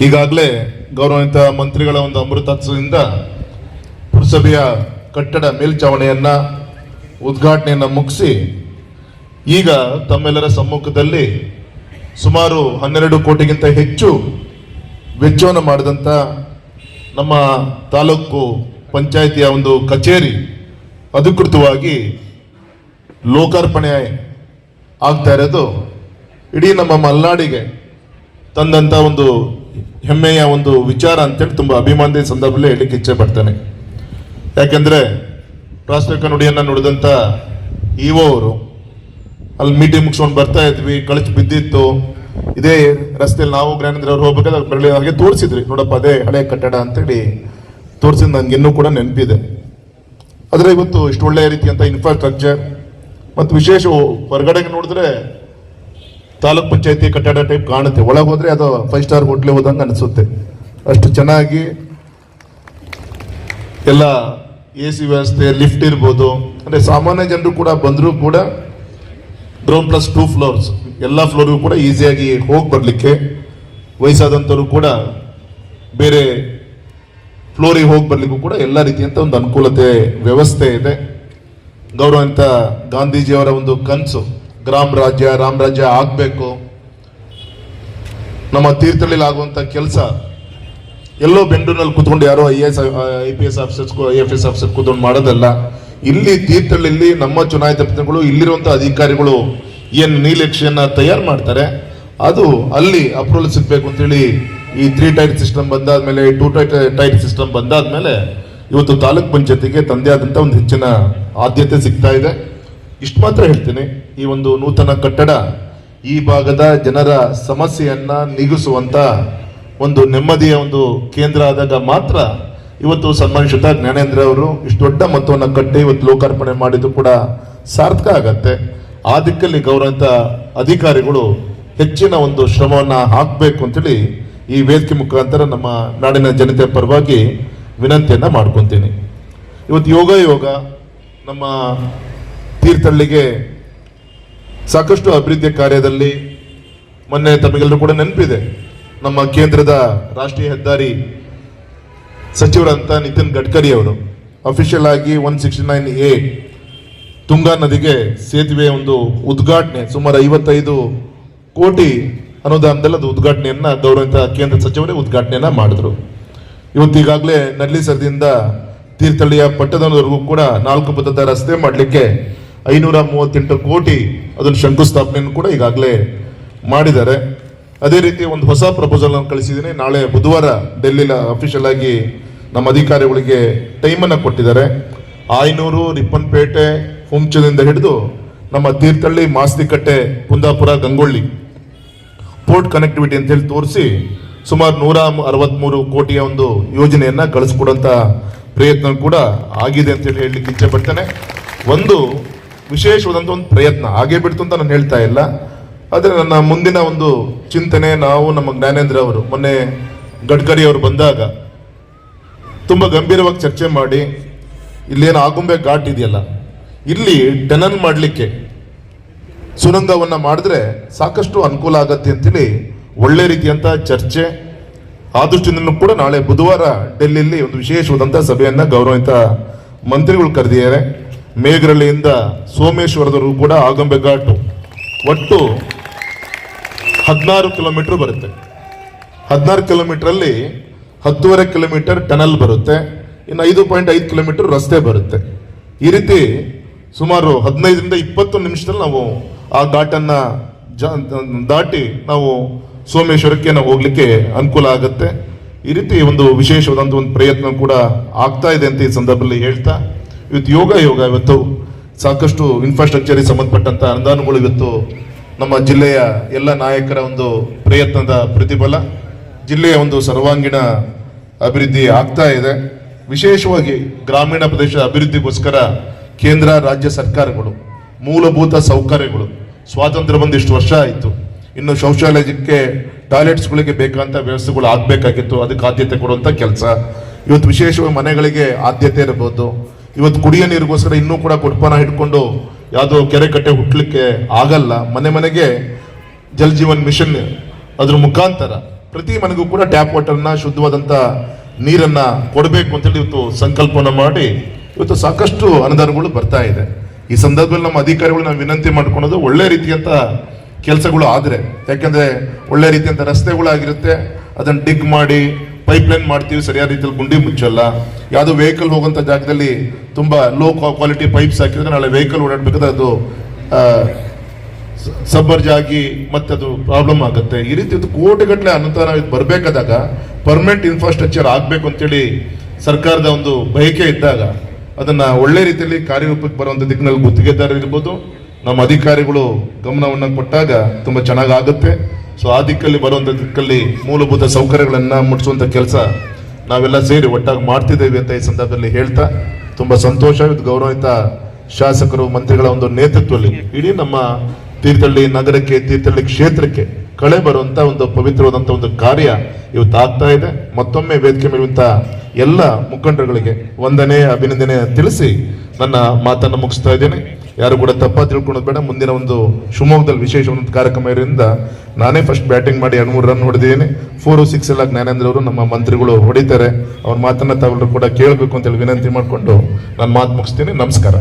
ಈಗಾಗಲೇ ಗೌರವಾನ್ವಿತ ಮಂತ್ರಿಗಳ ಒಂದು ಅಮೃತತ್ವದಿಂದ ಪುರಸಭೆಯ ಕಟ್ಟಡ ಮೇಲ್ಛಾವಣಿಯನ್ನು ಉದ್ಘಾಟನೆಯನ್ನು ಮುಗಿಸಿ ಈಗ ತಮ್ಮೆಲ್ಲರ ಸಮ್ಮುಖದಲ್ಲಿ ಸುಮಾರು ಹನ್ನೆರಡು ಕೋಟಿಗಿಂತ ಹೆಚ್ಚು ವೆಚ್ಚವನ್ನು ಮಾಡಿದಂಥ ನಮ್ಮ ತಾಲೂಕು ಪಂಚಾಯಿತಿಯ ಒಂದು ಕಚೇರಿ ಅಧಿಕೃತವಾಗಿ ಲೋಕಾರ್ಪಣೆ ಆಗ್ತಾ ಇರೋದು ಇಡೀ ನಮ್ಮ ಮಲೆನಾಡಿಗೆ ತಂದಂಥ ಒಂದು ಹೆಮ್ಮೆಯ ಒಂದು ವಿಚಾರ ಅಂತೇಳಿ ತುಂಬ ಅಭಿಮಾನದ ಸಂದರ್ಭದಲ್ಲಿ ಹೇಳಿಕ್ಕೆ ಇಚ್ಛೆ ಪಡ್ತೇನೆ. ಯಾಕೆಂದ್ರೆ ನುಡಿಯನ್ನು ನುಡಿಯನ್ನ ನುಡಿದಂತ ಇಒ ಅವರು, ಅಲ್ಲಿ ಮೀಟಿಂಗ್ ಮುಗಿಸ್ಕೊಂಡು ಬರ್ತಾ ಇದ್ವಿ, ಕಳಚು ಬಿದ್ದಿತ್ತು. ಇದೇ ರಸ್ತೆಯಲ್ಲಿ ನಾವು ಜ್ಞಾನೇಂದ್ರ ಅವ್ರು ಹೋಗ್ಬೇಕಾದ್ರೆ ಬೆರಳಿ ಹಾಗೆ ತೋರಿಸಿದ್ರಿ. ನೋಡಪ್ಪ, ಅದೇ ಹಳೆ ಕಟ್ಟಡ ಅಂತೇಳಿ ತೋರಿಸಿದ ಇನ್ನೂ ಕೂಡ ನೆನಪಿದೆ. ಆದರೆ ಇವತ್ತು ಇಷ್ಟು ಒಳ್ಳೆಯ ರೀತಿಯಂತ ಇನ್ಫ್ರಾಸ್ಟ್ರಕ್ಚರ್ ಮತ್ತು ವಿಶೇಷ ಹೊರಗಡೆ ನೋಡಿದ್ರೆ ತಾಲೂಕ್ ಪಂಚಾಯತಿ ಕಟ್ಟಡ ಟೈಪ್ ಕಾಣುತ್ತೆ. ಒಳಗೆ ಹೋದ್ರೆ ಅದು ಫೈವ್ ಸ್ಟಾರ್ ಹೋಟ್ಲಿಗೆ ಹೋದಂಗೆ ಅನಿಸುತ್ತೆ. ಅಷ್ಟು ಚೆನ್ನಾಗಿ ಎಲ್ಲ ಎ ಸಿ ವ್ಯವಸ್ಥೆ ಲಿಫ್ಟ್ ಇರ್ಬೋದು. ಅಂದರೆ ಸಾಮಾನ್ಯ ಜನರು ಕೂಡ ಬಂದರೂ ಕೂಡ ಗ್ರೌಂಡ್ ಪ್ಲಸ್ ಟೂ ಫ್ಲೋರ್ಸ್ ಎಲ್ಲ ಫ್ಲೋರ್ಗೂ ಕೂಡ ಈಸಿಯಾಗಿ ಹೋಗಿ ಬರಲಿಕ್ಕೆ ವಯಸ್ಸಾದಂಥವ್ರು ಕೂಡ ಬೇರೆ ಫ್ಲೋರಿಗೆ ಹೋಗಿ ಬರಲಿಕ್ಕೂ ಕೂಡ ಎಲ್ಲ ರೀತಿಯಂಥ ಒಂದು ಅನುಕೂಲತೆ ವ್ಯವಸ್ಥೆ ಇದೆ. ಗೌರವಂತ ಗಾಂಧೀಜಿಯವರ ಒಂದು ಕನಸು. ಗ್ರಾಮ ರಾಜ್ಯ ರಾಮರಾಜ್ಯ ಆಗಬೇಕು. ನಮ್ಮ ತೀರ್ಥಹಳ್ಳಿಲಿ ಆಗುವಂಥ ಕೆಲಸ, ಎಲ್ಲೋ ಬೆಂಗಳೂರಿನಲ್ಲಿ ಕೂತ್ಕೊಂಡು ಯಾರೋ I S I P S officers I F S officer ಕೂತ್ಕೊಂಡು ಮಾಡೋದಲ್ಲ. ಇಲ್ಲಿ ತೀರ್ಥಹಳ್ಳಿಲಿ ನಮ್ಮ ಚುನಾಯಿತ ಪ್ರತಿನಿಧಿಗಳು ಇಲ್ಲಿರುವಂಥ ಅಧಿಕಾರಿಗಳು ಏನು ನೀಲಕ್ಷೆಯನ್ನು ತಯಾರು ಮಾಡ್ತಾರೆ, ಅದು ಅಲ್ಲಿ ಅಪ್ರೂವಲ್ ಸಿಗಬೇಕು ಅಂತೇಳಿ ಈ ತ್ರೀ ಟೈರ್ ಸಿಸ್ಟಮ್ ಬಂದಾದ್ಮೇಲೆ ಟೂ ಟೈಟ್ ಟೈರ್ ಸಿಸ್ಟಮ್ ಬಂದಾದ್ಮೇಲೆ ಇವತ್ತು ತಾಲೂಕ್ ಪಂಚಾಯತಿಗೆ ತಂದೆ ಆದಂಥ ಒಂದು ಹೆಚ್ಚಿನ ಆದ್ಯತೆ ಸಿಗ್ತಾ ಇದೆ. ಇಷ್ಟು ಮಾತ್ರ ಹೇಳ್ತೀನಿ. ಈ ಒಂದು ನೂತನ ಕಟ್ಟಡ ಈ ಭಾಗದ ಜನರ ಸಮಸ್ಯೆಯನ್ನ ನೀಗಿಸುವಂತ ಒಂದು ನೆಮ್ಮದಿಯ ಒಂದು ಕೇಂದ್ರ ಆದಾಗ ಮಾತ್ರ ಇವತ್ತು ಸನ್ಮಾನಿಸುತ್ತ ಜ್ಞಾನೇಂದ್ರ ಅವರು ಇಷ್ಟು ದೊಡ್ಡ ಮೊತ್ತವನ್ನು ಕಟ್ಟಿ ಇವತ್ತು ಲೋಕಾರ್ಪಣೆ ಮಾಡಿದ್ದು ಕೂಡ ಸಾರ್ಥಕ ಆಗತ್ತೆ. ಆ ದಿಕ್ಕಲ್ಲಿ ಗೌರವಿತ ಅಧಿಕಾರಿಗಳು ಹೆಚ್ಚಿನ ಒಂದು ಶ್ರಮವನ್ನು ಹಾಕಬೇಕು ಅಂತೇಳಿ ಈ ವೇದಿಕೆ ಮುಖಾಂತರ ನಮ್ಮ ನಾಡಿನ ಜನತೆ ಪರವಾಗಿ ವಿನಂತಿಯನ್ನು ಮಾಡ್ಕೊತೀನಿ. ಇವತ್ತು ಯೋಗ ಯೋಗ ನಮ್ಮ ತೀರ್ಥಹಳ್ಳಿಗೆ ಸಾಕಷ್ಟು ಅಭಿವೃದ್ಧಿ ಕಾರ್ಯದಲ್ಲಿ ಮೊನ್ನೆ ತಮಗೆಲ್ಲರೂ ಕೂಡ ನೆನಪಿದೆ. ನಮ್ಮ ಕೇಂದ್ರದ ರಾಷ್ಟ್ರೀಯ ಹೆದ್ದಾರಿ ಸಚಿವರಂತ ನಿತಿನ್ ಗಡ್ಕರಿ ಅವರು. ಅಫಿಷಿಯಲ್ ಆಗಿ one sixty nine A Tunga ನದಿಗೆ ಸೇತುವೆ ಒಂದು ಉದ್ಘಾಟನೆ, ಸುಮಾರು ಐವತ್ತೈದು ಕೋಟಿ ಅನುದಾನದಲ್ಲಿ ಅದು ಉದ್ಘಾಟನೆಯನ್ನ ಗೌರವಿತ ಕೇಂದ್ರ ಸಚಿವರೇ ಉದ್ಘಾಟನೆಯನ್ನ ಮಾಡಿದ್ರು. ಇವತ್ತು ಈಗಾಗಲೇ ನಡ್ಲಿ ಸರದಿಂದ ತೀರ್ಥಳ್ಳಿಯ ಪಟ್ಟದವರೆಗೂ ಕೂಡ ನಾಲ್ಕು ಪಥದ ರಸ್ತೆ ಮಾಡಲಿಕ್ಕೆ ಐನೂರ ಮೂವತ್ತೆಂಟು ಕೋಟಿ ಅದನ್ನು ಶಂಕುಸ್ಥಾಪನೆಯನ್ನು ಕೂಡ ಈಗಾಗಲೇ ಮಾಡಿದ್ದಾರೆ. ಅದೇ ರೀತಿ ಒಂದು ಹೊಸ ಪ್ರಪೋಸಲ್ ಅನ್ನು ಕಳಿಸಿದ್ದೀನಿ. ನಾಳೆ ಬುಧವಾರ ಡೆಲ್ಲಿಲ ಅಫಿಷಿಯಲ್ ಆಗಿ ನಮ್ಮ ಅಧಿಕಾರಿಗಳಿಗೆ ಟೈಮನ್ನು ಕೊಟ್ಟಿದ್ದಾರೆ. ಆಯನೂರು ರಿಪ್ಪನ್ಪೇಟೆ ಹುಂಚದಿಂದ ಹಿಡಿದು ನಮ್ಮ ತೀರ್ಥಹಳ್ಳಿ, ಮಾಸ್ತಿಕಟ್ಟೆ, ಕುಂದಾಪುರ, ಗಂಗೊಳ್ಳಿ ಪೋರ್ಟ್ ಕನೆಕ್ಟಿವಿಟಿ ಅಂತ ಹೇಳಿ ತೋರಿಸಿ ಸುಮಾರು ನೂರ ಅರವತ್ಮೂರು ಕೋಟಿಯ ಒಂದು ಯೋಜನೆಯನ್ನ ಕಳಿಸ್ಕೊಡೋಂಥ ಪ್ರಯತ್ನ ಕೂಡ ಆಗಿದೆ ಅಂತ ಹೇಳಿ ಹೇಳಲಿಕ್ಕೆ ಇಚ್ಛೆ ಪಡ್ತೇನೆ. ಒಂದು ವಿಶೇಷವಾದಂತ ಒಂದು ಪ್ರಯತ್ನ. ಹಾಗೆ ಬಿಡ್ತು ಅಂತ ನಾನು ಹೇಳ್ತಾ ಇಲ್ಲ. ಆದರೆ ನನ್ನ ಮುಂದಿನ ಒಂದು ಚಿಂತನೆ, ನಾವು ನಮ್ಮ ಜ್ಞಾನೇಂದ್ರ ಅವರು, ಮೊನ್ನೆ ಗಡ್ಕರಿ ಅವರು ಬಂದಾಗ ತುಂಬ ಗಂಭೀರವಾಗಿ ಚರ್ಚೆ ಮಾಡಿ, ಇಲ್ಲೇನು ಆಗುಂಬೆ ಘಾಟ್ ಇದೆಯಲ್ಲ, ಇಲ್ಲಿ ಟನನ್ ಮಾಡಲಿಕ್ಕೆ ಸುರಂಗವನ್ನು ಮಾಡಿದ್ರೆ ಸಾಕಷ್ಟು ಅನುಕೂಲ ಆಗತ್ತೆ ಅಂತೇಳಿ ಒಳ್ಳೆ ರೀತಿಯಂಥ ಚರ್ಚೆ. ಆ ದೃಷ್ಟಿಯಿಂದಲೂ ಕೂಡ ನಾಳೆ ಬುಧವಾರ ಡೆಲ್ಲಿಯಲ್ಲಿ ಒಂದು ವಿಶೇಷವಾದಂಥ ಸಭೆಯನ್ನು ಗೌರವಿತ ಮಂತ್ರಿಗಳು ಕರೆದಿದ್ದಾರೆ. ಮೇಘರಳ್ಳಿಯಿಂದ ಸೋಮೇಶ್ವರದವರು ಕೂಡ ಆಗುಂಬೆ ಘಾಟು ಒಟ್ಟು ಹದಿನಾರು ಕಿಲೋಮೀಟರ್ ಬರುತ್ತೆ. ಹದಿನಾರು ಕಿಲೋಮೀಟರ್ ಅಲ್ಲಿ ಹತ್ತುವರೆ ಕಿಲೋಮೀಟರ್ ಟನಲ್ ಬರುತ್ತೆ. ಇನ್ನು ಐದು ಪಾಯಿಂಟ್ ಐದು ಕಿಲೋಮೀಟರ್ ರಸ್ತೆ ಬರುತ್ತೆ. ಈ ರೀತಿ ಸುಮಾರು ಹದಿನೈದರಿಂದ ಇಪ್ಪತ್ತು ನಿಮಿಷದಲ್ಲಿ ನಾವು ಆ ಘಾಟನ್ನು ಜ- ದಾಟಿ ನಾವು ಸೋಮೇಶ್ವರಕ್ಕೆ ನಾವು ಹೋಗ್ಲಿಕ್ಕೆ ಅನುಕೂಲ ಆಗುತ್ತೆ. ಈ ರೀತಿ ಒಂದು ವಿಶೇಷವಾದಂಥ ಒಂದು ಪ್ರಯತ್ನ ಕೂಡ ಆಗ್ತಾ ಇದೆ ಅಂತ ಈ ಸಂದರ್ಭದಲ್ಲಿ ಹೇಳ್ತಾ. ಇವತ್ತು ಯೋಗ ಯೋಗ. ಇವತ್ತು ಸಾಕಷ್ಟು ಇನ್ಫ್ರಾಸ್ಟ್ರಕ್ಚರಿಗೆ ಸಂಬಂಧಪಟ್ಟಂತ ಅನುದಾನಗಳು ಇವತ್ತು ನಮ್ಮ ಜಿಲ್ಲೆಯ ಎಲ್ಲ ನಾಯಕರ ಒಂದು ಪ್ರಯತ್ನದ ಪ್ರತಿಫಲ. ಜಿಲ್ಲೆಯ ಒಂದು ಸರ್ವಾಂಗೀಣ ಅಭಿವೃದ್ಧಿ ಆಗ್ತಾ ಇದೆ. ವಿಶೇಷವಾಗಿ ಗ್ರಾಮೀಣ ಪ್ರದೇಶದ ಅಭಿವೃದ್ಧಿಗೋಸ್ಕರ ಕೇಂದ್ರ, ರಾಜ್ಯ ಸರ್ಕಾರಗಳು, ಮೂಲಭೂತ ಸೌಕರ್ಯಗಳು, ಸ್ವಾತಂತ್ರ್ಯ ಬಂದು ಇಷ್ಟು ವರ್ಷ ಆಯಿತು. ಇನ್ನು ಶೌಚಾಲಯಕ್ಕೆ ಟಾಯ್ಲೆಟ್ಸ್ಗಳಿಗೆ ಬೇಕಾದಂಥ ವ್ಯವಸ್ಥೆಗಳು ಆಗಬೇಕಾಗಿತ್ತು. ಅದಕ್ಕೆ ಆದ್ಯತೆ ಕೊಡುವಂಥ ಕೆಲಸ. ಇವತ್ತು ವಿಶೇಷವಾಗಿ ಮನೆಗಳಿಗೆ ಆದ್ಯತೆ ಇರಬಹುದು. ಇವತ್ತು ಕುಡಿಯೋ ನೀರಿಗೋಸ್ಕರ ಇನ್ನೂ ಕೂಡ ಕೊಡ್ಪಾನ ಹಿಡ್ಕೊಂಡು ಯಾವುದೋ ಕೆರೆ ಕಟ್ಟೆ ಹುಟ್ಟಲಿಕ್ಕೆ ಆಗಲ್ಲ. ಮನೆ ಮನೆಗೆ ಜಲ್ ಜೀವನ್ ಮಿಷನ್ ಅದ್ರ ಮುಖಾಂತರ ಪ್ರತಿ ಮನೆಗೂ ಕೂಡ ಟ್ಯಾಪ್ ವಾಟರ್ನ ಶುದ್ಧವಾದಂಥ ನೀರನ್ನು ಕೊಡಬೇಕು ಅಂತೇಳಿ ಇವತ್ತು ಸಂಕಲ್ಪನ ಮಾಡಿ ಇವತ್ತು ಸಾಕಷ್ಟು ಅನುದಾನಗಳು ಬರ್ತಾ ಇದೆ. ಈ ಸಂದರ್ಭದಲ್ಲಿ ನಮ್ಮ ಅಧಿಕಾರಿಗಳು ನಾವು ವಿನಂತಿ ಮಾಡ್ಕೊಳೋದು ಒಳ್ಳೆ ರೀತಿಯಂಥ ಕೆಲಸಗಳು ಆದರೆ. ಯಾಕೆಂದರೆ ಒಳ್ಳೆ ರೀತಿಯಂಥ ರಸ್ತೆಗಳಾಗಿರುತ್ತೆ. ಅದನ್ನು ಡಿಗ್ ಮಾಡಿ ಪೈಪ್ ಲೈನ್ ಮಾಡ್ತೀವಿ, ಸರಿಯಾದ ರೀತಿಯಲ್ಲಿ ಗುಂಡಿ ಮುಚ್ಚಲ್ಲ. ಯಾವುದೋ ವೆಹಿಕಲ್ ಹೋಗುವಂಥ ಜಾಗದಲ್ಲಿ ತುಂಬ ಲೋ ಕ್ವಾಲಿಟಿ ಪೈಪ್ಸ್ ಹಾಕಿದ್ರೆ ನಾಳೆ ವೆಹಿಕಲ್ ಓಡಾಡಬೇಕಾದ್ರೆ ಅದು ಸಬ್ಬರ್ಜ್ ಆಗಿ ಮತ್ತೆ ಅದು ಪ್ರಾಬ್ಲಮ್ ಆಗುತ್ತೆ. ಈ ರೀತಿ ಕೋಟಿಗಟ್ಟಲೆ ಇದು ಬರಬೇಕಾದಾಗ ಪರ್ಮನೆಂಟ್ ಇನ್ಫ್ರಾಸ್ಟ್ರಕ್ಚರ್ ಆಗಬೇಕು ಅಂತೇಳಿ ಸರ್ಕಾರದ ಒಂದು ಬಯಕೆ ಇದ್ದಾಗ ಅದನ್ನು ಒಳ್ಳೆ ರೀತಿಯಲ್ಲಿ ಕಾರ್ಯರೂಪಕ್ಕೆ ಬರುವಂಥ ದಿಕ್ಕಿನಲ್ಲಿ ಗುತ್ತಿಗೆದಾರರಿರ್ಬೋದು. ನಮ್ಮ ಅಧಿಕಾರಿಗಳು ಗಮನವನ್ನು ಕೊಟ್ಟಾಗ ತುಂಬ ಚೆನ್ನಾಗಿ ಆಗುತ್ತೆ ಸೊ ಆ ದಿಕ್ಕಲ್ಲಿ ಬರುವಂಥ ದಿಕ್ಕಲ್ಲಿ ಮೂಲಭೂತ ಸೌಕರ್ಯಗಳನ್ನು ಮುಟ್ಟಿಸುವಂತ ಕೆಲಸ ನಾವೆಲ್ಲ ಸೇರಿ ಒಟ್ಟಾಗಿ ಮಾಡ್ತಿದ್ದೇವೆ ಅಂತ ಈ ಸಂದರ್ಭದಲ್ಲಿ ಹೇಳ್ತಾ ತುಂಬಾ ಸಂತೋಷ. ಇವತ್ತು ಗೌರವಿತ ಶಾಸಕರು, ಮಂತ್ರಿಗಳ ಒಂದು ನೇತೃತ್ವದಲ್ಲಿ ಇಡೀ ನಮ್ಮ ತೀರ್ಥಹಳ್ಳಿ ನಗರಕ್ಕೆ, ತೀರ್ಥಹಳ್ಳಿ ಕ್ಷೇತ್ರಕ್ಕೆ ಕಳೆ ಬರುವಂಥ ಒಂದು ಪವಿತ್ರವಾದಂಥ ಒಂದು ಕಾರ್ಯ ಇವತ್ತು ಆಗ್ತಾ ಇದೆ. ಮತ್ತೊಮ್ಮೆ ವೇದಿಕೆ ಮೇಲಿರುವಂತ ಎಲ್ಲ ಮುಖಂಡರುಗಳಿಗೆ ವಂದನೆ ಅಭಿನಂದನೆ ತಿಳಿಸಿ ನನ್ನ ಮಾತನ್ನು ಮುಗಿಸ್ತಾ ಇದ್ದೇನೆ. ಯಾರು ಕೂಡ ತಪ್ಪ ತಿಳ್ಕೊಳ್ಳೋದು ಬೇಡ. ಮುಂದಿನ ಒಂದು ಶಿವಮೊಗ್ಗದಲ್ಲಿ ವಿಶೇಷ ಒಂದು ಕಾರ್ಯಕ್ರಮ ಇರೋದ್ರಿಂದ ನಾನೇ ಫಸ್ಟ್ ಬ್ಯಾಟಿಂಗ್ ಮಾಡಿ ಎರಡು, ಮೂರು ರನ್ ಹೊಡೆದಿದ್ದೀನಿ. ಫೋರ್ ಸಿಕ್ಸ್ ಎಲ್ಲ ಜ್ಞಾನೇಂದ್ರ ಅವರು ನಮ್ಮ ಮಂತ್ರಿಗಳು ಹೊಡಿತಾರೆ. ಅವ್ರ ಮಾತನ್ನ ತಾವೆಲ್ಲರೂ ಕೂಡ ಕೇಳಬೇಕು ಅಂತೇಳಿ ವಿನಂತಿ ಮಾಡಿಕೊಂಡು ನಾನು ಮಾತು ಮುಗಿಸ್ತೀನಿ. ನಮಸ್ಕಾರ.